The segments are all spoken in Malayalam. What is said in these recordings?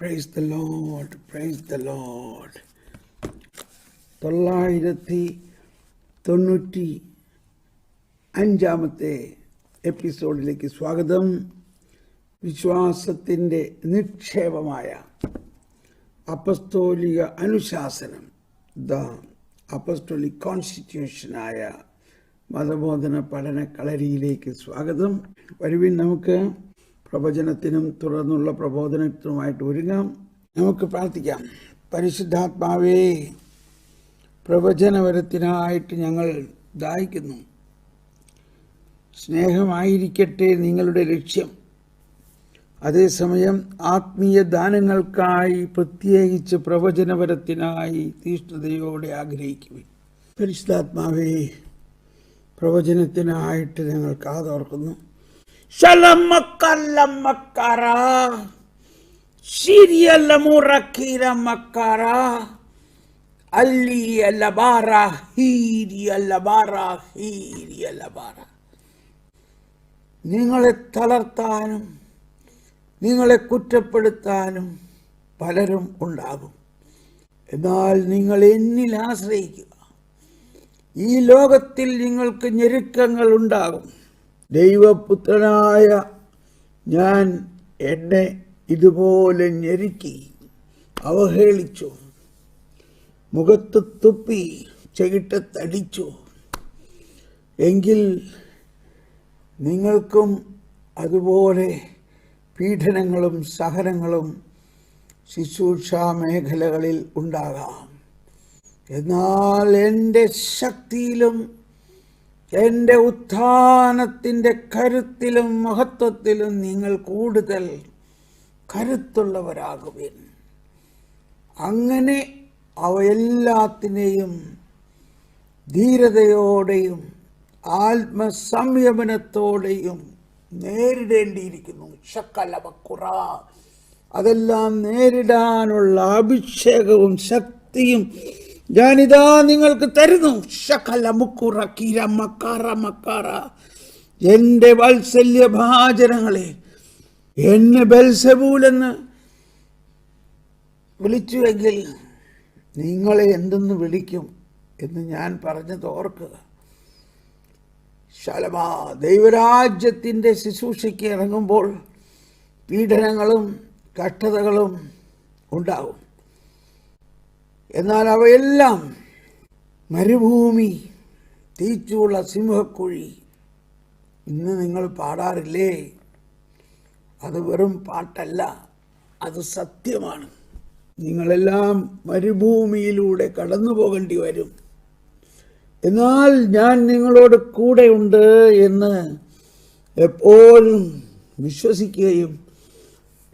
Praise the lord praise the lord തൊള്ളായിരത്തി തൊണ്ണൂറ്റി അഞ്ചാമത്തെ എപ്പിസോഡിലേക്ക് സ്വാഗതം. വിശ്വാസത്തിന്റെ നിക്ഷേപമായ അപസ്തോലിക അനുശാസനം. ദ അപസ്തോലിക് കോൺസ്റ്റിറ്റ്യൂഷനായ മതബോധന പഠന കളരിയിലേക്ക് സ്വാഗതം. വരുവിൻ നമുക്ക് പ്രവചനത്തിനും തുടർന്നുള്ള പ്രബോധനത്തിനുമായിട്ട് ഒരുങ്ങാം. നമുക്ക് പ്രാർത്ഥിക്കാം. പരിശുദ്ധാത്മാവേ പ്രവചനവരത്തിനായിട്ട് ഞങ്ങൾ ദാഹിക്കുന്നു. സ്നേഹമായിരിക്കട്ടെ നിങ്ങളുടെ ലക്ഷ്യം. അതേസമയം ആത്മീയ ദാനങ്ങൾക്കായി പ്രത്യേകിച്ച് പ്രവചനപരത്തിനായി തീഷ്ണതയോടെ ആഗ്രഹിക്കുവിൻ. പരിശുദ്ധാത്മാവേ പ്രവചനത്തിനായിട്ട് ഞങ്ങൾ കാതോർക്കുന്നു ശലമക്കല്ലമ്മക്കാര ಹೀರಿಯಲ್ಲ ಬಾರ ಹೀರಿಯಲ್ಲ ಬಾರ നിങ്ങളെ തളർത്താനും നിങ്ങളെ കുറ്റപ്പെടുത്താനും പലരും ഉണ്ടാകും. എന്നാൽ നിങ്ങൾ എന്നിൽ ആശ്രയിക്കുക. ഈ ലോകത്തിൽ നിങ്ങൾക്ക് ഞെരുക്കങ്ങൾ ഉണ്ടാകും. ദൈവപുത്രനായ ഞാൻ എന്നെ ഇതുപോലെ ഞെരുക്കി അവഹേളിച്ചു മുഖത്ത് തുപ്പി ചെകിട്ടത്തടിച്ചു എങ്കിൽ നിങ്ങൾക്കും അതുപോലെ പീഡനങ്ങളും സഹനങ്ങളും ശുശ്രൂഷാ മേഖലകളിൽ ഉണ്ടാകാം. എന്നാൽ എന്റെ ശക്തിയിലും എന്റെ ഉത്ഥാനത്തിന്റെ കരുത്തിലും മഹത്വത്തിലും നിങ്ങൾ കൂടുതൽ കരുത്തുള്ളവരാകുവിൻ. അങ്ങനെ അവയെല്ലാത്തിനെയും ധീരതയോടെയും ആത്മസംയമനത്തോടെയും നേരിടേണ്ടിയിരിക്കുന്നു. ശക്കലവക്കുറ. അതെല്ലാം നേരിടാനുള്ള അഭിഷേകവും ശക്തിയും ഞാനിതാ നിങ്ങൾക്ക് തരുന്നു. ശകല മുക്കുറ കിര മക്കാറ മക്കാറ എന്റെ വാത്സല്യ ഭാചനങ്ങളെ എന്നെ ബൽസബൂലെന്ന് വിളിച്ചുവെങ്കിൽ നിങ്ങളെ എന്തെന്ന് വിളിക്കും എന്ന് ഞാൻ പറഞ്ഞത് ഓർക്കുക. ശലമാ ദൈവരാജ്യത്തിന്റെ ശുശ്രൂഷയ്ക്ക് ഇറങ്ങുമ്പോൾ പീഡനങ്ങളും കഷ്ടതകളും ഉണ്ടാവും. എന്നാൽ അവയെല്ലാം മരുഭൂമി തീച്ചുള്ള സിംഹക്കുഴി. ഇന്ന് നിങ്ങൾ പാടാറില്ലേ? അത് വെറും പാട്ടല്ല അത് സത്യമാണ്. നിങ്ങളെല്ലാം മരുഭൂമിയിലൂടെ കടന്നു പോകേണ്ടി വരും. എന്നാൽ ഞാൻ നിങ്ങളോട് കൂടെയുണ്ട് എന്ന് എപ്പോഴും വിശ്വസിക്കുകയും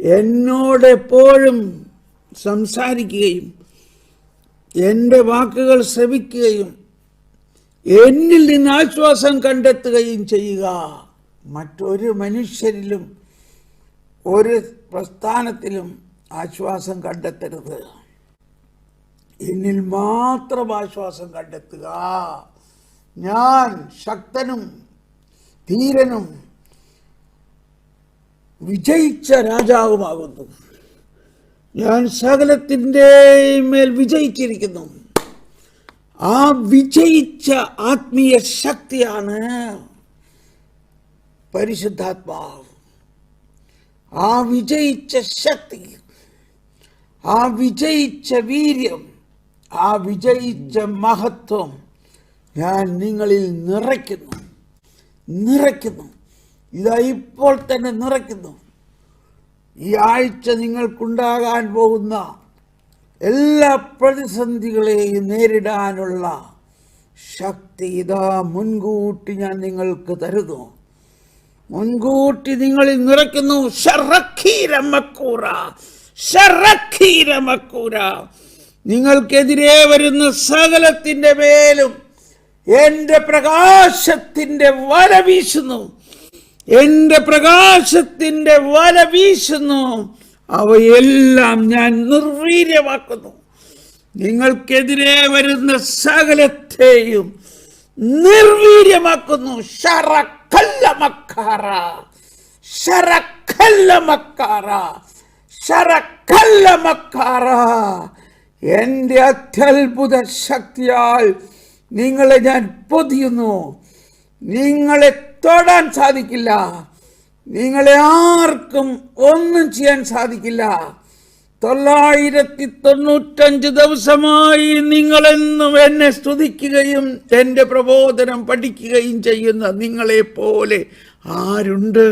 എന്നോടെപ്പോഴും സംസാരിക്കുകയും എന്റെ വാക്കുകൾ ശ്രവിക്കുകയും എന്നിൽ നിന്ന് ആശ്വാസം കണ്ടെത്തുകയും ചെയ്യുക. മറ്റൊരു മനുഷ്യരിലും ഒരു പ്രസ്ഥാനത്തിലും ആശ്വാസം കണ്ടെത്തരുത്. എന്നിൽ മാത്രം ആശ്വാസം കണ്ടെത്തുക. ഞാൻ ശക്തനും ധീരനും വിജയിച്ച രാജാവുമാകുന്നു. ഞാൻ സകലത്തിന്റെ മേൽ വിജയിച്ചിരിക്കുന്നു. ആ വിജയിച്ച ആത്മീയ ശക്തിയാണ് പരിശുദ്ധാത്മാവ് ആ വിജയിച്ച ശക്തി ആ വിജയിച്ച വീര്യം ആ വിജയിച്ച മഹത്വം ഞാൻ നിങ്ങളിൽ നിറയ്ക്കുന്നു. നിറയ്ക്കുന്നു. ഇതാ ഇപ്പോൾ തന്നെ നിറയ്ക്കുന്നു. ഈ ആഴ്ച നിങ്ങൾക്കുണ്ടാകാൻ പോകുന്ന എല്ലാ പ്രതിസന്ധികളെയും നേരിടാനുള്ള ശക്തി ഇതാ മുൻകൂട്ടി ഞാൻ നിങ്ങൾക്ക് തരുന്നു. മുൻകൂട്ടി നിങ്ങളിൽ നിറയ്ക്കുന്നു. നിങ്ങൾക്കെതിരെ വരുന്ന സകലത്തിന്റെ മേലും എന്റെ പ്രകാശത്തിന്റെ വല വീശുന്നു. എന്റെ പ്രകാശത്തിന്റെ വല വീശുന്നു. അവയെല്ലാം ഞാൻ നിർവീര്യമാക്കുന്നു. നിങ്ങൾക്കെതിരെ വരുന്ന സകലത്തെയും നിർവീര്യമാക്കുന്നു. ശറക്കല്ല എന്റെ അത്യത്ഭുത ശക്തിയാൽ നിങ്ങളെ ഞാൻ പൊതിയുന്നു. നിങ്ങളെ തൊടാൻ സാധിക്കില്ല. നിങ്ങളെ ആർക്കും ഒന്നും ചെയ്യാൻ സാധിക്കില്ല. തൊള്ളായിരത്തി തൊണ്ണൂറ്റഞ്ച് ദിവസമായി നിങ്ങളെന്നും എന്നെ സ്തുതിക്കുകയും എന്റെ പ്രബോധനം പഠിക്കുകയും ചെയ്യുന്ന നിങ്ങളെപ്പോലെ ആരുണ്ട്?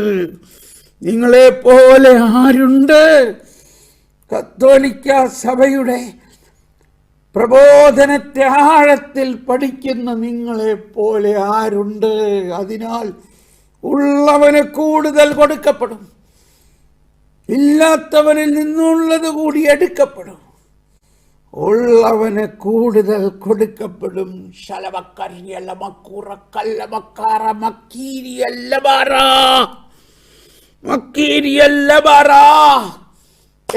നിങ്ങളെപ്പോലെ ആരുണ്ട്? കത്തോലിക്ക സഭയുടെ പ്രബോധനത്തെ ആഴത്തിൽ പഠിക്കുന്ന നിങ്ങളെ പോലെ ആരുണ്ട്? അതിനാൽ ഉള്ളവന് കൂടുതൽ കൊടുക്കപ്പെടും. ഇല്ലാത്തവനിൽ നിന്നുള്ളത് കൂടി എടുക്കപ്പെടും. ഉള്ളവന് കൂടുതൽ കൊടുക്കപ്പെടും. ശലമക്കരിയല്ല മക്കുറക്കല്ല മക്കാറ മക്കീരിയല്ല ബാറ. മക്കീരിയല്ല ബാറ.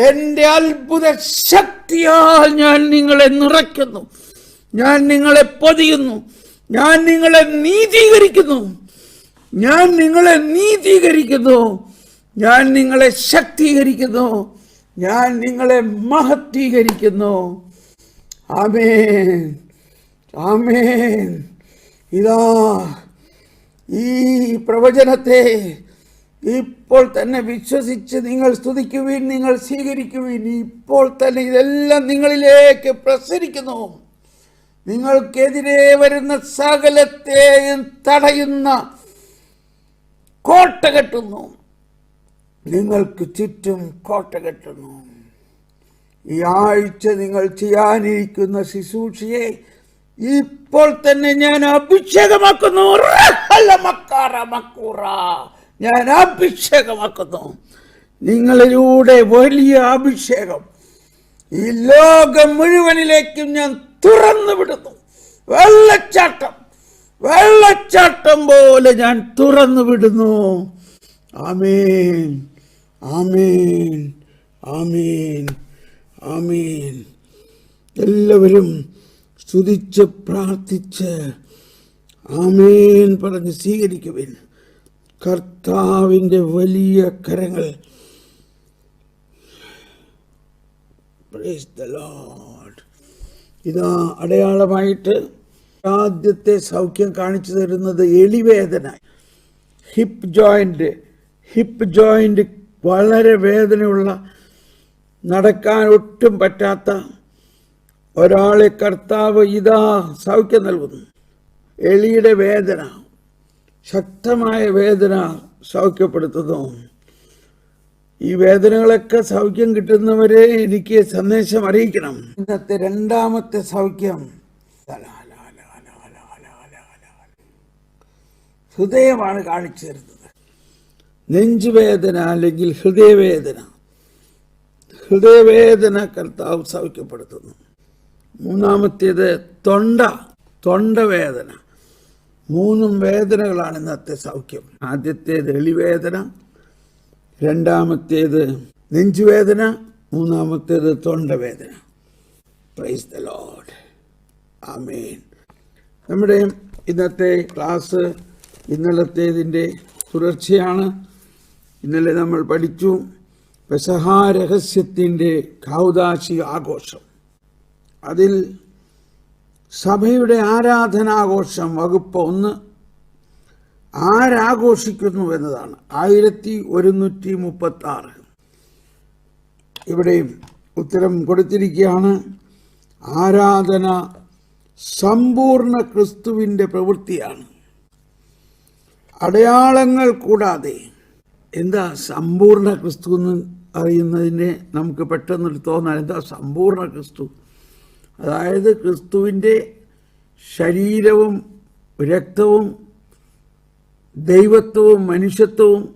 എന്റെ അത്ഭുത ശക്തിയാൽ ഞാൻ നിങ്ങളെ നിറയ്ക്കുന്നു. ഞാൻ നിങ്ങളെ പൊതിയുന്നു. ഞാൻ നിങ്ങളെ നീതീകരിക്കുന്നു. ഞാൻ നിങ്ങളെ നീതീകരിക്കുന്നു. ഞാൻ നിങ്ങളെ ശക്തീകരിക്കുന്നു. ഞാൻ നിങ്ങളെ മഹത്വീകരിക്കുന്നു. ആമേൻ. ആമേൻ. ഇതാ ഈ പ്രവചനത്തെ ഇപ്പോൾ തന്നെ വിശ്വസിച്ച് നിങ്ങൾ സ്തുതിക്കുവിൻ നിങ്ങൾ സ്വീകരിക്കുവിൻ. ഇപ്പോൾ തന്നെ ഇതെല്ലാം നിങ്ങളിലേക്ക് പ്രസരിക്കുന്നു. നിങ്ങൾക്കെതിരെ വരുന്ന സകലത്തെയും തടയുന്ന കോട്ട കെട്ടുന്നു. നിങ്ങൾക്ക് ചുറ്റും കോട്ട കെട്ടുന്നു. ഈ ആഴ്ച നിങ്ങൾ ചെയ്യാനിരിക്കുന്ന ശുശ്രൂഷയെ ഇപ്പോൾ തന്നെ ഞാൻ അഭിഷേകമാക്കുന്നു. മക്കൂറ. ഞാൻ അഭിഷേകമാക്കുന്നു. നിങ്ങളിലൂടെ വലിയ അഭിഷേകം. ഈ ലോകം മുഴുവനിലേക്കും ഞാൻ തുറന്നു വിടുന്നു. വെള്ളച്ചാട്ടം. വെള്ളച്ചാട്ടം പോലെ ഞാൻ തുറന്നു വിടുന്നു. ആമേൻ. ആമേൻ. ആമേൻ. ആമേൻ. എല്ലാവരും സ്തുതിച്ച് പ്രാർത്ഥിച്ച് ആമേൻ പറഞ്ഞ് സ്വീകരിക്കുവിൻ. കർത്താവിന്റെ വലിയ കരങ്ങൾ. ഇതാ അടയാളമായിട്ട് ആദ്യത്തെ സൗഖ്യം കാണിച്ചു തരുന്നത് എളിവേദന ഹിപ്പ് ജോയിന്റ് ഹിപ്പ് ജോയിന്റ് വളരെ വേദനയുള്ള നടക്കാൻ ഒട്ടും പറ്റാത്ത ഒരാളെ കർത്താവ് ഇതാ സൗഖ്യം നൽകുന്നു. എളിയുടെ വേദന. ശക്തമായ വേദന സൗഖ്യപ്പെടുത്തുന്നു. ഈ വേദനകളൊക്കെ സൗഖ്യം കിട്ടുന്നവരെ എനിക്ക് സന്ദേശം അറിയിക്കണം. ഇന്നത്തെ രണ്ടാമത്തെ സൗഖ്യം. ഹൃദയമാണ് കാണിച്ചു തരുന്നത്. നെഞ്ചുവേദന അല്ലെങ്കിൽ ഹൃദയവേദന. ഹൃദയവേദന കർത്താവ് സൗഖ്യപ്പെടുത്തുന്നു. മൂന്നാമത്തേത് തൊണ്ട. തൊണ്ടവേദന. മൂന്നും വേദനകളാണ് ഇന്നത്തെ സൗഖ്യം. ആദ്യത്തേത് എളിവേദന രണ്ടാമത്തേത് നെഞ്ചുവേദന മൂന്നാമത്തേത് തൊണ്ടവേദന. പ്രൈസ് ദ ലോഡ് ആമേൻ നമ്മുടെ ഇന്നത്തെ ക്ലാസ് ഇന്നലത്തേതിന്റെ തുടർച്ചയാണ്. ഇന്നലെ നമ്മൾ പഠിച്ചു പെസഹാരഹസ്യത്തിന്റെ കൗതാശി ആഘോഷം. അതിൽ സഭയുടെ ആരാധനാഘോഷം വകുപ്പ് ഒന്ന് ആരാഘോഷിക്കുന്നു എന്നതാണ്. ആയിരത്തി ഒരുന്നൂറ്റി മുപ്പത്തി ആറ് ഇവിടെയും ഉത്തരം കൊടുത്തിരിക്കുകയാണ്. ആരാധന സമ്പൂർണ ക്രിസ്തുവിന്റെ പ്രവൃത്തിയാണ്. അടയാളങ്ങൾ കൂടാതെ എന്താ സമ്പൂർണ ക്രിസ്തു എന്ന് അറിയുന്നതിനെ നമുക്ക് പെട്ടെന്നൊരു തോന്നാൻ എന്താ? സമ്പൂർണ ക്രിസ്തു. അതായത് ക്രിസ്തുവിന്റെ ശരീരവും രക്തവും ദൈവത്വവും മനുഷ്യത്വവും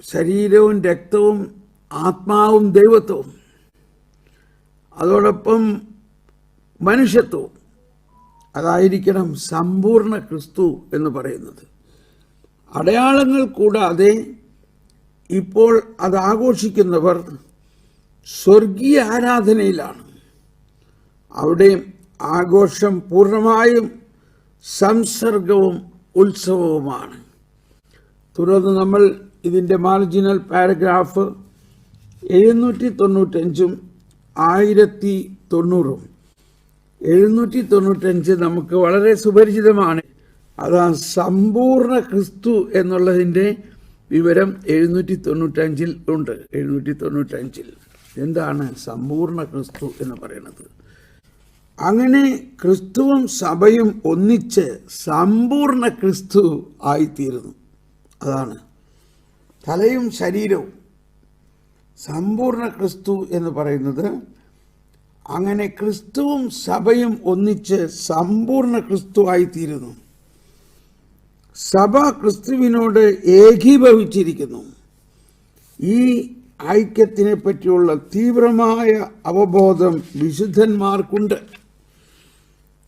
ശരീരവും രക്തവും ആത്മാവും ദൈവത്വവും. അതോടൊപ്പം മനുഷ്യത്വവും. അതായിരിക്കണം സമ്പൂർണ ക്രിസ്തു എന്ന് പറയുന്നത്. അടയാളങ്ങൾ കൂടാതെ ഇപ്പോൾ അത് ആഘോഷിക്കുന്നവർ സ്വർഗീയ ആരാധനയിലാണ്. അവിടെ ആഘോഷം പൂർണമായും സംസർഗവും ഉത്സവവുമാണ്. തുടർന്ന് നമ്മൾ ഇതിന്റെ മാർജിനൽ പാരഗ്രാഫ് എഴുന്നൂറ്റി തൊണ്ണൂറ്റഞ്ചും ആയിരത്തി തൊണ്ണൂറും എഴുന്നൂറ്റി തൊണ്ണൂറ്റഞ്ച് നമുക്ക് വളരെ സുപരിചിതമാണ്. അതാ സമ്പൂർണ ക്രിസ്തു എന്നുള്ളതിന്റെ വിവരം എഴുന്നൂറ്റി തൊണ്ണൂറ്റഞ്ചിൽ ഉണ്ട്. എഴുന്നൂറ്റി തൊണ്ണൂറ്റഞ്ചിൽ എന്താണ് സമ്പൂർണ ക്രിസ്തു എന്ന് പറയുന്നത്? അങ്ങനെ ക്രിസ്തുവും സഭയും ഒന്നിച്ച് സമ്പൂർണ ക്രിസ്തു ആയിത്തീരുന്നു. അതാണ്. തലയും ശരീരവും. സമ്പൂർണ ക്രിസ്തു എന്ന് പറയുന്നത് അങ്ങനെ ക്രിസ്തുവും സഭയും ഒന്നിച്ച് സമ്പൂർണ ക്രിസ്തു ആയിത്തീരുന്നു. സഭ ക്രിസ്തുവിനോട് ഏകീഭവിച്ചിരിക്കുന്നു. ഈ ഐക്യത്തിനെ പറ്റിയുള്ള തീവ്രമായ അവബോധം വിശുദ്ധന്മാർക്കുണ്ട്.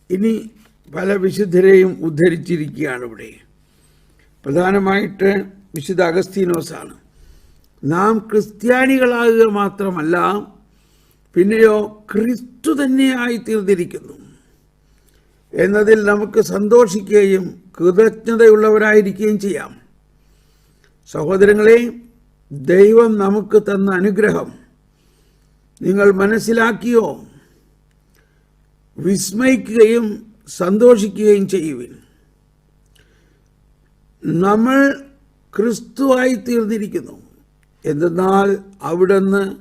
ഇനി പല വിശുദ്ധരെയും ഉദ്ധരിച്ചിരിക്കുകയാണ് ഇവിടെ. പ്രധാനമായിട്ട് വിശുദ്ധ അഗസ്തീനോസാണ്. നാം ക്രിസ്ത്യാനികളാകുക മാത്രമല്ല പിന്നെയോ ക്രിസ്തു തന്നെയായി തീർന്നിരിക്കുന്നു. എന്നതിൽ നമുക്ക് സന്തോഷിക്കുകയും കൃതജ്ഞതയുള്ളവരായിരിക്കുകയും ചെയ്യാം. സഹോദരങ്ങളെ ദൈവം നമുക്ക് തന്ന അനുഗ്രഹം. നിങ്ങൾ മനസ്സിലാക്കിയോ? വിസ്മയിക്കുകയും സന്തോഷിക്കുകയും ചെയ്യുവിൻ. നമ്മൾ ക്രിസ്തുവായി തീർന്നിരിക്കുന്നു. എന്തെന്നാൽ അവിടുന്ന്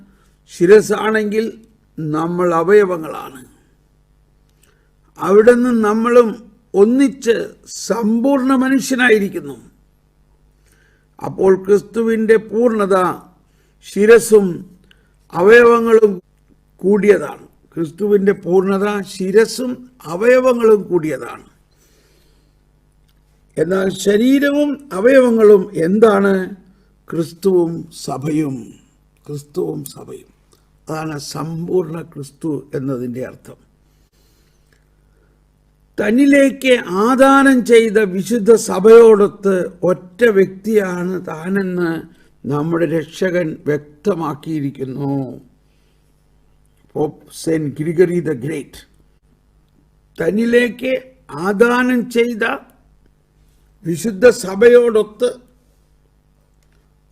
ശിരസാണെങ്കിൽ നമ്മൾ അവയവങ്ങളാണ്. അവിടുന്ന് നമ്മളും ഒന്നിച്ച് സമ്പൂർണ മനുഷ്യനായിരിക്കുന്നു. അപ്പോൾ ക്രിസ്തുവിന്റെ പൂർണത ശിരസും അവയവങ്ങളും കൂടിയതാണ്. ക്രിസ്തുവിന്റെ പൂർണത ശിരസും അവയവങ്ങളും കൂടിയതാണ്. എന്നാൽ ശരീരവും അവയവങ്ങളും എന്താണ്? ക്രിസ്തുവും സഭയും. ക്രിസ്തുവും സഭയും. അതാണ് സമ്പൂർണ ക്രിസ്തു എന്നതിന്റെ അർത്ഥം. തന്നിലേക്ക് ആദാനം ചെയ്ത വിശുദ്ധ സഭയോടൊത്ത് ഒറ്റ വ്യക്തിയാണ് താനെന്ന് നമ്മുടെ രക്ഷകൻ വ്യക്തമാക്കിയിരിക്കുന്നു. Pope Saint Gregory the great. തന്നിലേക്ക് ആദാനം ചെയ്ത വിശുദ്ധ സഭയോടൊത്ത്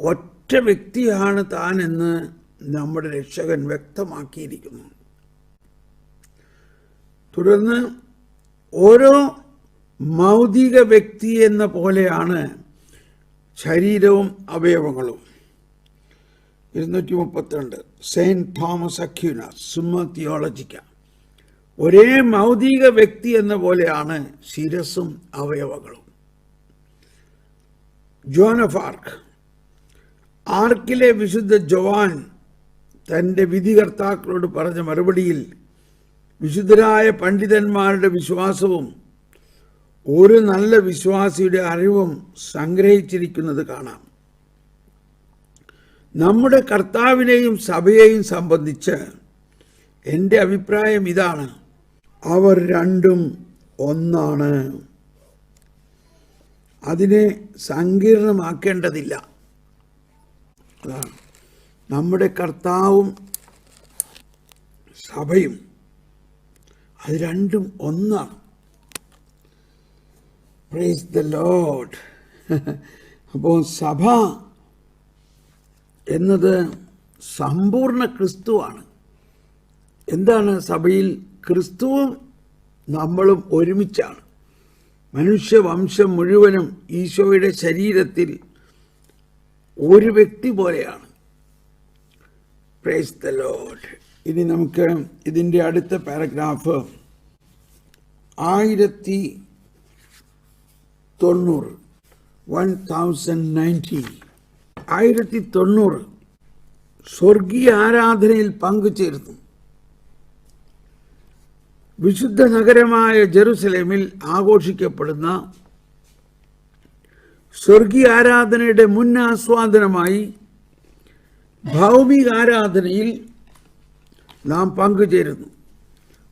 ഒറ്റ വ്യക്തിയാണ് താനെന്ന് നമ്മുടെ രക്ഷകൻ വ്യക്തമാക്കിയിരിക്കുന്നു. തുടർന്ന് ഓരോ മൗതിക വ്യക്തി എന്ന പോലെയാണ് ശരീരവും അവയവങ്ങളും. ഇരുന്നൂറ്റി മുപ്പത്തിരണ്ട് Saint Thomas Aquinas Summa Theologica. ഒരേ മൗതിക വ്യക്തി എന്ന പോലെയാണ് ശിരസും അവയവങ്ങളും. ജോൺ ഓഫ് ആർക്ക്. ആർക്കിലെ വിശുദ്ധ ജവാൻ തന്റെ വിധികർത്താക്കളോട് പറഞ്ഞ മറുപടിയിൽ വിശുദ്ധരായ പണ്ഡിതന്മാരുടെ വിശ്വാസവും ഒരു നല്ല വിശ്വാസിയുടെ അറിവും സംഗ്രഹിച്ചിരിക്കുന്നത് കാണാം. നമ്മുടെ കർത്താവിനെയും സഭയെയും സംബന്ധിച്ച് എന്റെ അഭിപ്രായം ഇതാണ്. അവർ രണ്ടും ഒന്നാണ്. അതിനെ സങ്കീർണമാക്കേണ്ടതില്ല. അതാണ്. നമ്മുടെ കർത്താവും സഭയും അത് രണ്ടും ഒന്നാണ്. പ്രൈസ് ദ ലോഡ് അപ്പോൾ സഭ എന്നത് സമ്പൂർണ ക്രിസ്തുവാണ്. എന്താണ് സഭയിൽ ക്രിസ്തുവും നമ്മളും ഒരുമിച്ചാണ്? മനുഷ്യവംശം മുഴുവനും ഈശോയുടെ ശരീരത്തിൽ ഒരു വ്യക്തി പോലെയാണ്. പ്രേസ് ദ ലോഡ് ഇനി നമുക്ക് ഇതിന്റെ അടുത്ത പാരഗ്രാഫ് ആയിരത്തി തൊണ്ണൂറ് വൺ തൗസൻഡ് നയന്റി ആയിരത്തി തൊണ്ണൂറ് സ്വർഗീയ ആരാധനയിൽ പങ്കുചേർന്നു. വിശുദ്ധ നഗരമായ ജെറുസലേമിൽ ആഘോഷിക്കപ്പെടുന്ന സ്വർഗീയ ആരാധനയുടെ മുൻ ആസ്വാദനമായി ഭൗമിക ആരാധനയിൽ നാം പങ്കുചേരുന്നു.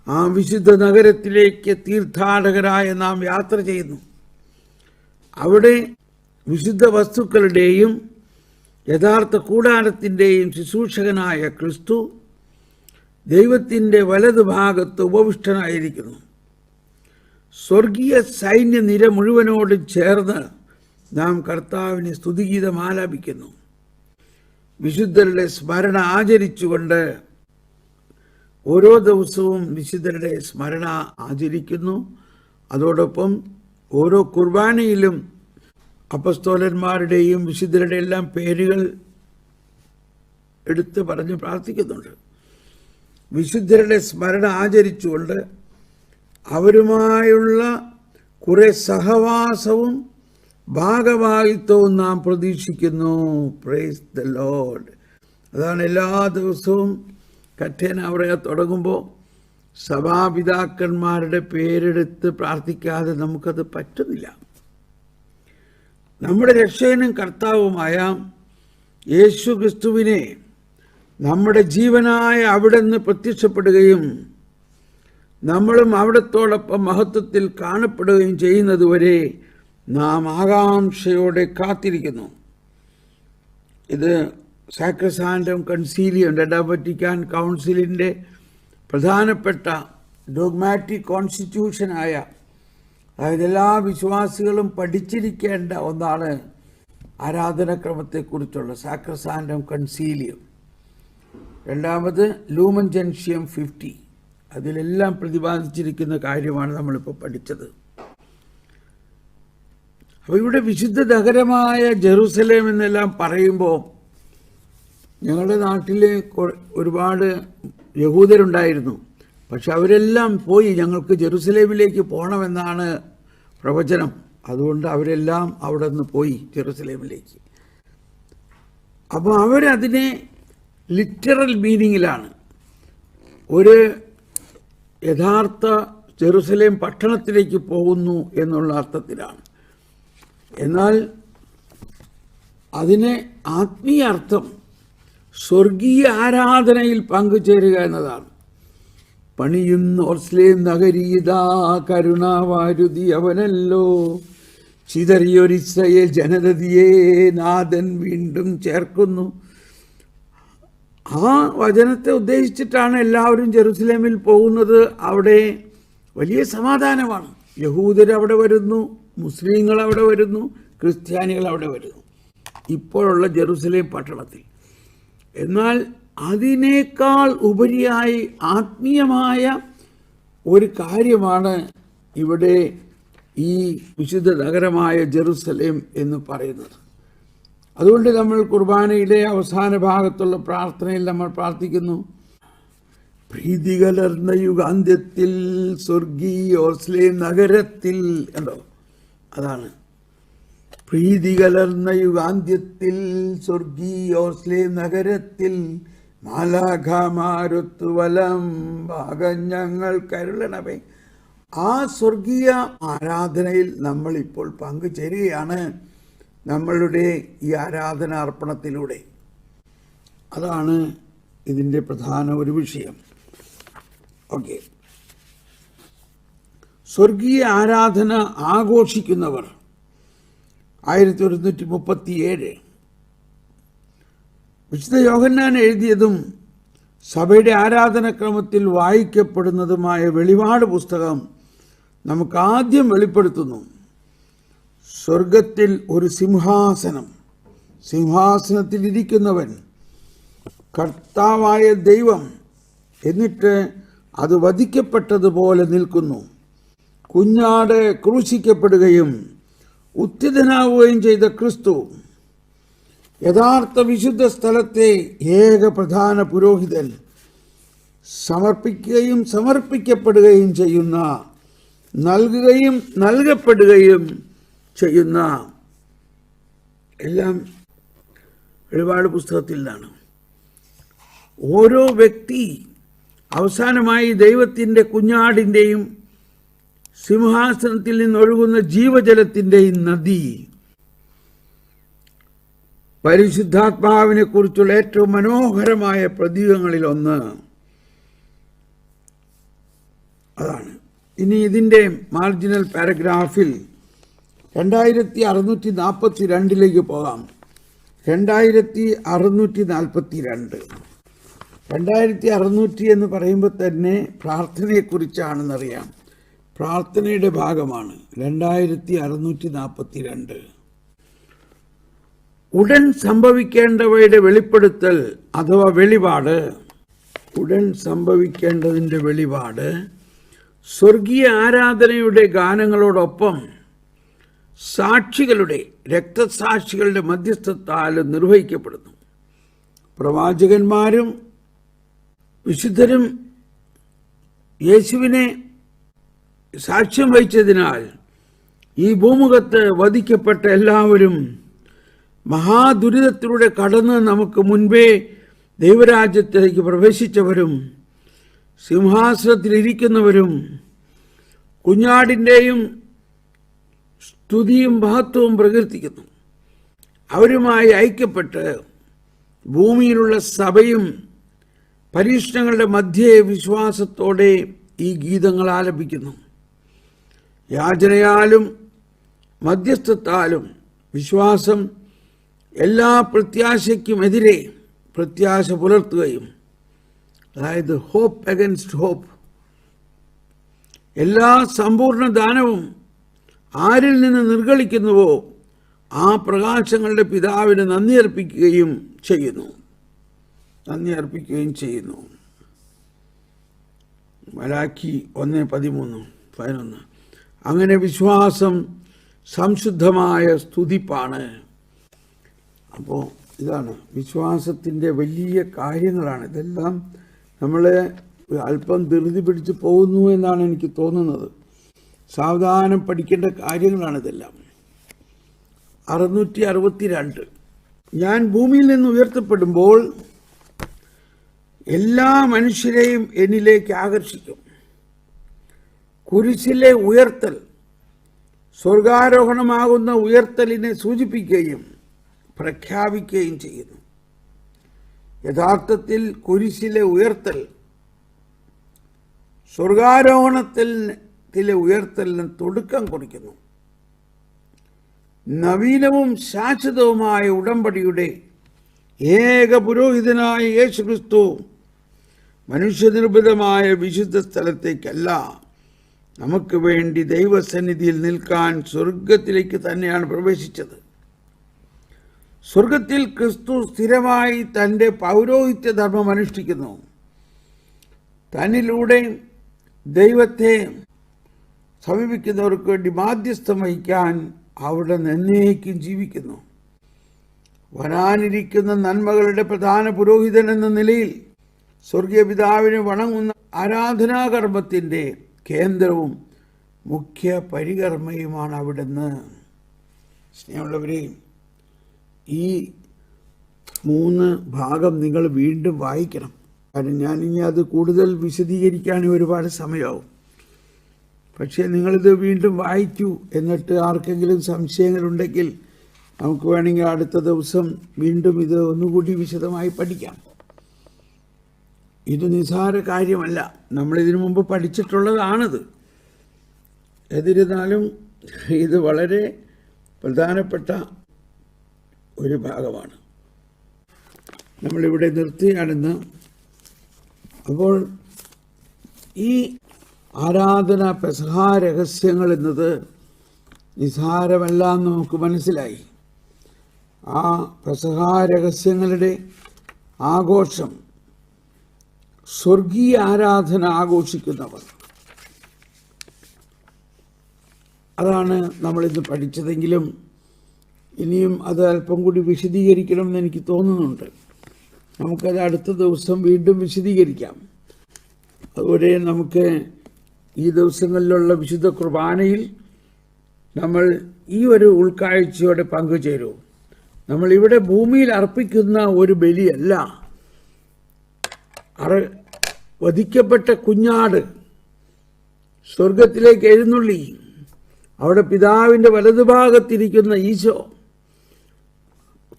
ആ വിശുദ്ധ നഗരത്തിലേക്ക് തീർത്ഥാടകരായ നാം യാത്ര ചെയ്യുന്നു. അവിടെ വിശുദ്ധ വസ്തുക്കളുടെയും യഥാർത്ഥ കൂടാരത്തിന്റെയും ശുശ്രൂഷകനായ ക്രിസ്തു ദൈവത്തിന്റെ വലതുഭാഗത്ത് ഉപവിഷ്ടനായിരിക്കുന്നു. സ്വർഗീയ സൈന്യനിര മുഴുവനോട് ചേർന്ന് നാം കർത്താവിനെ സ്തുതിഗീതം ആലാപിക്കുന്നു. വിശുദ്ധരുടെ സ്മരണ ആചരിച്ചുകൊണ്ട് ഓരോ ദിവസവും വിശുദ്ധരുടെ സ്മരണ ആചരിക്കുന്നു. അതോടൊപ്പം ഓരോ കുർബാനയിലും അപ്പസ്തോലന്മാരുടെയും വിശുദ്ധരുടെ എല്ലാം പേരുകൾ എടുത്ത് പറഞ്ഞ് പ്രാർത്ഥിക്കുന്നുണ്ട്. വിശുദ്ധരുടെ സ്മരണ ആചരിച്ചുകൊണ്ട് അവരുമായുള്ള കുറെ സഹവാസവും ഭാഗവാഹിത്വവും നാം പ്രതീക്ഷിക്കുന്നു. പ്രേസ് ദ ലോഡ് അതാണ് എല്ലാ ദിവസവും കഠേന അവിടെ തുടങ്ങുമ്പോൾ സഭാപിതാക്കന്മാരുടെ പേരെടുത്ത് പ്രാർത്ഥിക്കാതെ നമുക്കത് പറ്റുന്നില്ല. നമ്മുടെ രക്ഷകനും കർത്താവുമായ യേശു ക്രിസ്തുവിനെ നമ്മുടെ ജീവനായ അവിടെ നിന്ന് പ്രത്യക്ഷപ്പെടുകയും നമ്മളും അവിടത്തോടൊപ്പം മഹത്വത്തിൽ കാണപ്പെടുകയും ചെയ്യുന്നതുവരെ നാം ആകാംക്ഷയോടെ കാത്തിരിക്കുന്നു. ഇത് സാക്രസാൻഡം കൺസീലിയം രണ്ടാം വറ്റിക്കാൻ കൗൺസിലിന്റെ പ്രധാനപ്പെട്ട ഡോഗ്മാറ്റിക് കോൺസ്റ്റിറ്റ്യൂഷനായ അതായത് എല്ലാ വിശ്വാസികളും പഠിച്ചിരിക്കേണ്ട ഒന്നാണ് ആരാധനക്രമത്തെക്കുറിച്ചുള്ള സാക്രസാൻഡം കൺസീലിയം. രണ്ടാമത് ലൂമൻ ജൻഷ്യം ഫിഫ്റ്റി. അതിലെല്ലാം പ്രതിപാദിച്ചിരിക്കുന്ന കാര്യമാണ് നമ്മളിപ്പോൾ പഠിച്ചത്. അപ്പോൾ ഇവിടെ വിശുദ്ധ നഗരമായ ജെറൂസലേം എന്നെല്ലാം പറയുമ്പോൾ ഞങ്ങളുടെ നാട്ടിൽ ഒരുപാട് യഹൂദരുണ്ടായിരുന്നു. പക്ഷെ അവരെല്ലാം പോയി. ഞങ്ങൾക്ക് ജെറുസലേമിലേക്ക് പോകണമെന്നാണ് പ്രവചനം. അതുകൊണ്ട് അവരെല്ലാം അവിടെ നിന്ന് പോയി ജെറുസലേമിലേക്ക്. അപ്പോൾ അവരതിനെ ലിറ്ററൽ മീനിങ്ങിലാണ് ഒരു യഥാർത്ഥ ജെറുസലേം പട്ടണത്തിലേക്ക് പോകുന്നു എന്നുള്ള അർത്ഥത്തിലാണ്. എന്നാൽ അതിനെ ആത്മീയ അർത്ഥം സ്വർഗീയ ആരാധനയിൽ പങ്കുചേരുക എന്നതാണ്. പണിയുന്ന ഓർസ്ലേം നഗരീതാ കരുണാവാരുതി അവനല്ലോ. ചിതറിയൊരിസയെ ജനതതിയെ നാഥൻ വീണ്ടും ചേർക്കുന്നു. ആ വചനത്തെ ഉദ്ദേശിച്ചിട്ടാണ് എല്ലാവരും ജെറുസലേമിൽ പോകുന്നത്. അവിടെ വലിയ സമാധാനമാണ്. യഹൂദർ അവിടെ വരുന്നു മുസ്ലിങ്ങൾ അവിടെ വരുന്നു ക്രിസ്ത്യാനികൾ അവിടെ വരുന്നു. ഇപ്പോഴുള്ള ജെറുസലേം പട്ടണത്തിൽ. എന്നാൽ അതിനേക്കാൾ ഉപരിയായി ആത്മീയമായ ഒരു കാര്യമാണ് ഇവിടെ ഈ വിശുദ്ധ നഗരമായ ജെറുസലേം എന്ന് പറയുന്നത്. അതുകൊണ്ട് നമ്മൾ കുർബാനയിലെ അവസാന ഭാഗത്തുള്ള പ്രാർത്ഥനയിൽ നമ്മൾ പ്രാർത്ഥിക്കുന്നു. പ്രീതി കലർന്ന യുഗാന്ത്യത്തിൽ സ്വർഗീയോസ്ലേം നഗരത്തിൽ എന്തോ? അതാണ്. പ്രീതി കലർന്ന യുഗാന്ത്യത്തിൽ സ്വർഗീയോസ്ലേം നഗരത്തിൽ മാലാഖമാരുത്തു വലം ഭാഗം ഞങ്ങൾ കരുളണമേ. ആ സ്വർഗീയ ആരാധനയിൽ നമ്മൾ ഇപ്പോൾ പങ്കുചേരുകയാണ് നമ്മളുടെ ഈ ആരാധന അർപ്പണത്തിലൂടെ അതാണ് ഇതിന്റെ പ്രധാന ഒരു വിഷയം. ഓക്കെ. സ്വർഗീയ ആരാധന ആഘോഷിക്കുന്നവർ ആയിരത്തി ഒരുന്നൂറ്റി മുപ്പത്തിയേഴ്. വിശുദ്ധ യോഹന്നാൻ എഴുതിയതും സഭയുടെ ആരാധനക്രമത്തിൽ വായിക്കപ്പെടുന്നതുമായ വെളിപാട് പുസ്തകം നമുക്ക് ആദ്യം വെളിപ്പെടുത്തുന്നു. സ്വർഗത്തിൽ ഒരു സിംഹാസനം. സിംഹാസനത്തിൽ ഇരിക്കുന്നവൻ കർത്താവായ ദൈവം എന്നിട്ട് അത് വധിക്കപ്പെട്ടതുപോലെ നിൽക്കുന്നു. കുഞ്ഞാട് ക്രൂശിക്കപ്പെടുകയും ഉത്തിതനാവുകയും ചെയ്ത ക്രിസ്തു യഥാർത്ഥ വിശുദ്ധ സ്ഥലത്തെ ഏക പ്രധാന പുരോഹിതൻ സമർപ്പിക്കുകയും സമർപ്പിക്കപ്പെടുകയും ചെയ്യുന്ന നൽകുകയും നൽകപ്പെടുകയും ചെയ്യുന്ന എല്ലാം ഒരുപാട് പുസ്തകത്തിൽ നിന്നാണ് ഓരോ വ്യക്തി അവസാനമായി ദൈവത്തിന്റെ കുഞ്ഞാടിന്റെയും സിംഹാസനത്തിൽ നിന്നൊഴുകുന്ന ജീവജലത്തിന്റെ നദി. പരിശുദ്ധാത്മാവിനെ കുറിച്ചുള്ള ഏറ്റവും മനോഹരമായ പ്രതീകങ്ങളിൽ ഒന്ന് അതാണ്. ഇനി ഇതിന്റെ മാർജിനൽ പാരഗ്രാഫിൽ രണ്ടായിരത്തി അറുന്നൂറ്റി നാൽപ്പത്തി രണ്ടിലേക്ക് പോകാം. രണ്ടായിരത്തി അറുന്നൂറ്റി നാൽപ്പത്തി രണ്ട് രണ്ടായിരത്തി അറുന്നൂറ്റി എന്ന് പറയുമ്പോൾ തന്നെ പ്രാർത്ഥനയെക്കുറിച്ചാണെന്നറിയാം. പ്രാർത്ഥനയുടെ ഭാഗമാണ്. രണ്ടായിരത്തി അറുന്നൂറ്റി നാൽപ്പത്തി രണ്ട് ഉടൻ സംഭവിക്കേണ്ടവയുടെ വെളിപ്പെടുത്തൽ അഥവാ വെളിപാട്. ഉടൻ സംഭവിക്കേണ്ടതിന്റെ വെളിപാട്. സ്വർഗീയ ആരാധനയുടെ ഗാനങ്ങളോടൊപ്പം സാക്ഷികളുടെ രക്തസാക്ഷികളുടെ മധ്യസ്ഥത്താൽ നിർവഹിക്കപ്പെടുന്നു. പ്രവാചകന്മാരും വിശുദ്ധരും യേശുവിനെ സാക്ഷ്യം വഹിച്ചതിനാൽ ഈ ഭൂമുഖത്ത് വധിക്കപ്പെട്ട എല്ലാവരും മഹാദുരിതത്തിലൂടെ കടന്ന് നമുക്ക് മുൻപേ ദൈവരാജ്യത്തിലേക്ക് പ്രവേശിച്ചവരും സിംഹാസനത്തിലിരിക്കുന്നവരും കുഞ്ഞാടിന്റെയും സ്തുതിയും മഹത്വവും പ്രകീർത്തിക്കുന്നു. അവരുമായി ഐക്യപ്പെട്ട് ഭൂമിയിലുള്ള സഭയും പരീക്ഷണങ്ങളുടെ മധ്യേ വിശ്വാസത്തോടെ ഈ ഗീതങ്ങൾ ആലപിക്കുന്നു. യാചനയാലും മധ്യസ്ഥത്താലും വിശ്വാസം എല്ലാ പ്രത്യാശയ്ക്കുമെതിരെ പ്രത്യാശ പുലർത്തുകയും അതായത് ഹോപ്പ് അഗൻസ്റ്റ് ഹോപ്പ് എല്ലാ സമ്പൂർണ ദാനവും ആരിൽ നിന്ന് നിർഗളിക്കുന്നുവോ ആ പ്രകാശങ്ങളുടെ പിതാവിന് നന്ദി അർപ്പിക്കുകയും ചെയ്യുന്നു. നന്ദി അർപ്പിക്കുകയും ചെയ്യുന്നു. മലാക്കി ഒന്ന് പതിമൂന്ന് പതിനൊന്ന്. അങ്ങനെ വിശ്വാസം സംശുദ്ധമായ സ്തുതിപ്പാണ്. അപ്പോൾ ഇതാണ് വിശ്വാസത്തിന്റെ വലിയ കാര്യങ്ങളാണ്. ഇതെല്ലാം നമ്മളെ അല്പം ധൃതി പിടിച്ച് പോകുന്നു എന്നാണ് എനിക്ക് തോന്നുന്നത്. സാവധാനം പഠിക്കേണ്ട കാര്യങ്ങളാണ് ഇതെല്ലാം. അറുന്നൂറ്റി അറുപത്തി രണ്ട് ഞാൻ ഭൂമിയിൽ നിന്ന് ഉയർത്തപ്പെടുമ്പോൾ എല്ലാ മനുഷ്യരെയും എന്നിലേക്ക് ആകർഷിക്കും. കുരിശിലെ ഉയർത്തൽ സ്വർഗാരോഹണമാകുന്ന ഉയർത്തലിനെ സൂചിപ്പിക്കുകയും പ്രഖ്യാപിക്കുകയും ചെയ്യുന്നു. യഥാർത്ഥത്തിൽ കുരിശിലെ ഉയർത്തൽ സ്വർഗാരോഹണത്തിലെ ഉയർത്തലിന് തുടക്കം കുറിക്കുന്നു. നവീനവും ശാശ്വതവുമായ ഉടമ്പടിയുടെ ഏക പുരോഹിതനായ യേശുക്രിസ്തു മനുഷ്യനിർമ്മിതമായ വിശുദ്ധ സ്ഥലത്തേക്കല്ല നമുക്ക് വേണ്ടി ദൈവസന്നിധിയിൽ നിൽക്കാൻ സ്വർഗത്തിലേക്ക് തന്നെയാണ് പ്രവേശിച്ചത്. സ്വർഗത്തിൽ ക്രിസ്തു സ്ഥിരമായി തന്റെ പൗരോഹിത്യ ധർമ്മം അനുഷ്ഠിക്കുന്നു. തന്നിലൂടെ ദൈവത്തെ സമീപിക്കുന്നവർക്ക് വേണ്ടി മാധ്യസ്ഥം വഹിക്കാൻ അവിടെ എന്നേക്കും ജീവിക്കുന്നു. വരാനിരിക്കുന്ന നന്മകളുടെ പ്രധാന പുരോഹിതൻ എന്ന നിലയിൽ സ്വർഗീയ പിതാവിനെ വണങ്ങുന്ന ആരാധനാകർമ്മത്തിന്റെ കേന്ദ്രവും മുഖ്യ പരികർമ്മയുമാണ് അവിടുന്ന്. സ്നേഹമുള്ളവരെ ഈ മൂന്ന് ഭാഗം നിങ്ങൾ വീണ്ടും വായിക്കണം. കാരണം ഞാനിനി അത് കൂടുതൽ വിശദീകരിക്കാൻ ഒരുപാട് സമയമാവും. പക്ഷേ നിങ്ങളിത് വീണ്ടും വായിച്ചു എന്നിട്ട് ആർക്കെങ്കിലും സംശയങ്ങളുണ്ടെങ്കിൽ നമുക്ക് വേണമെങ്കിൽ അടുത്ത ദിവസം വീണ്ടും ഇത് ഒന്നുകൂടി വിശദമായി പഠിക്കാം. ഇത് നിസ്സാര കാര്യമല്ല. നമ്മളിതിനു മുമ്പ് പഠിച്ചിട്ടുള്ളതാണിത്. എതിരുന്നാലും ഇത് വളരെ പ്രധാനപ്പെട്ട ഒരു ഭാഗമാണ്. നമ്മളിവിടെ നിർത്തിയാണെന്ന് അപ്പോൾ ഈ ആരാധന പെസഹാ രഹസ്യങ്ങൾ എന്നത് നിസാരമല്ല എന്ന് നമുക്ക് മനസ്സിലായി. ആ പെസഹാ രഹസ്യങ്ങളുടെ ആഘോഷം സ്വർഗീയ ആരാധന ആഘോഷിക്കുന്നവർ. അതാണ് നമ്മളിന്ന് പഠിച്ചതെങ്കിലും ഇനിയും അത് അല്പം കൂടി വിശദീകരിക്കണം എന്ന് എനിക്ക് തോന്നുന്നുണ്ട്. നമുക്കത് അടുത്ത ദിവസം വീണ്ടും വിശദീകരിക്കാം. അതുപോലെ നമുക്ക് ഈ ദിവസങ്ങളിലുള്ള വിശുദ്ധ കുർബാനയിൽ നമ്മൾ ഈ ഒരു ഉൾക്കാഴ്ചയോടെ പങ്കുചേരൂ. നമ്മൾ ഇവിടെ ഭൂമിയിൽ അർപ്പിക്കുന്ന ഒരു ബലിയല്ല. അറ വധിക്കപ്പെട്ട കുഞ്ഞാട് സ്വർഗത്തിലേക്ക് എഴുന്നള്ളി. അവിടെ പിതാവിന്റെ വലതുഭാഗത്തിരിക്കുന്ന ഈശോ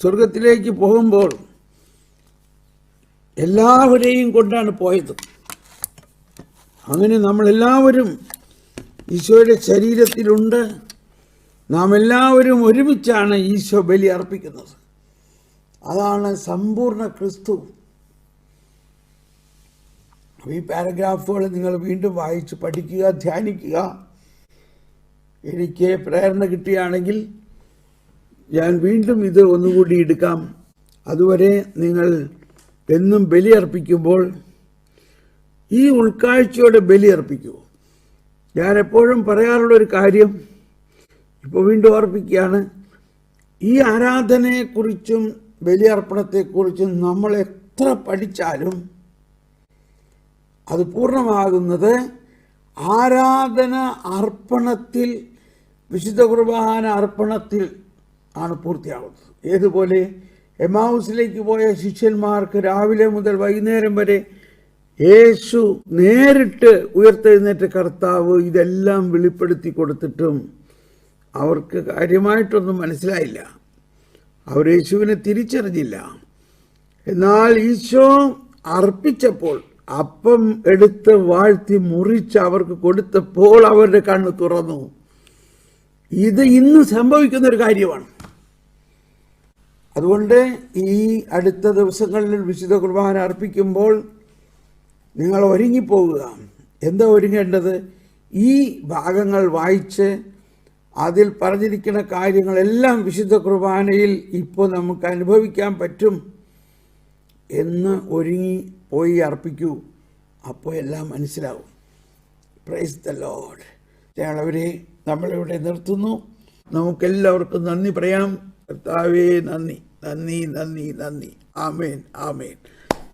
സ്വർഗത്തിലേക്ക് പോകുമ്പോൾ എല്ലാവരെയും കൊണ്ടാണ് പോയത്. അങ്ങനെ നമ്മളെല്ലാവരും ഈശോയുടെ ശരീരത്തിലുണ്ട്. നാം എല്ലാവരും ഒരുമിച്ചാണ് ഈശോ ബലി അർപ്പിക്കുന്നത്. അതാണ് സമ്പൂർണ ക്രിസ്തു. ഈ പാരഗ്രാഫുകൾ നിങ്ങൾ വീണ്ടും വായിച്ച് പഠിക്കുക ധ്യാനിക്കുക. എനിക്ക് പ്രേരണ കിട്ടുകയാണെങ്കിൽ ഞാൻ വീണ്ടും ഇത് ഒന്നുകൂടി എടുക്കാം. അതുവരെ നിങ്ങൾ എന്നും ബലിയർപ്പിക്കുമ്പോൾ ഈ ഉൾക്കാഴ്ചയോടെ ബലിയർപ്പിക്കൂ. ഞാൻ എപ്പോഴും പറയാറുള്ള ഒരു കാര്യം ഇപ്പോൾ വീണ്ടും ഓർപ്പിക്കുകയാണ് ഈ ആരാധനയെക്കുറിച്ചും ബലിയർപ്പണത്തെക്കുറിച്ചും നമ്മൾ എത്ര പഠിച്ചാലും അത് പൂർണമാകുന്നത് ആരാധന അർപ്പണത്തിൽ വിശുദ്ധ കുർബാന അർപ്പണത്തിൽ ആണ് പൂർത്തിയാകുന്നത്. ഏതുപോലെ? എമാവുസിലേക്ക് പോയ ശിഷ്യന്മാർക്ക് രാവിലെ മുതൽ വൈകുന്നേരം വരെ യേശു നേരിട്ട് ഉയർത്തെഴുന്നേറ്റ കർത്താവ് ഇതെല്ലാം വെളിപ്പെടുത്തി കൊടുത്തിട്ടും അവർക്ക് കാര്യമായിട്ടൊന്നും മനസ്സിലായില്ല. അവർ യേശുവിനെ തിരിച്ചറിഞ്ഞില്ല. എന്നാൽ ഈശോ അർപ്പിച്ചപ്പോൾ അപ്പം എടുത്ത് വാഴ്ത്തി മുറിച്ച് അവർക്ക് കൊടുത്തപ്പോൾ അവരുടെ കണ്ണ് തുറന്നു. ഇത് ഇന്ന് സംഭവിക്കുന്ന ഒരു കാര്യമാണ്. അതുകൊണ്ട് ഈ അടുത്ത ദിവസങ്ങളിൽ വിശുദ്ധ കുർബാന അർപ്പിക്കുമ്പോൾ നിങ്ങൾ ഒരുങ്ങിപ്പോകുക എന്താ ഒരുങ്ങേണ്ടത്? ഈ ഭാഗങ്ങൾ വായിച്ച് അതിൽ പറഞ്ഞിരിക്കുന്ന കാര്യങ്ങളെല്ലാം വിശുദ്ധ കുർബാനയിൽ ഇപ്പോൾ നമുക്ക് അനുഭവിക്കാൻ പറ്റും എന്ന് ഒരുങ്ങി പോയി അർപ്പിക്കൂ. അപ്പോൾ എല്ലാം മനസ്സിലാവും. പ്രൈസ് ദ ലോഡ് ഞങ്ങളവരെ നമ്മളിവിടെ നിർത്തുന്നു. നമുക്കെല്ലാവർക്കും നന്ദി പറയാം കർത്താവേ നന്ദി നന്ദി നന്ദി നന്ദി. ആമേൻ ആമേൻ.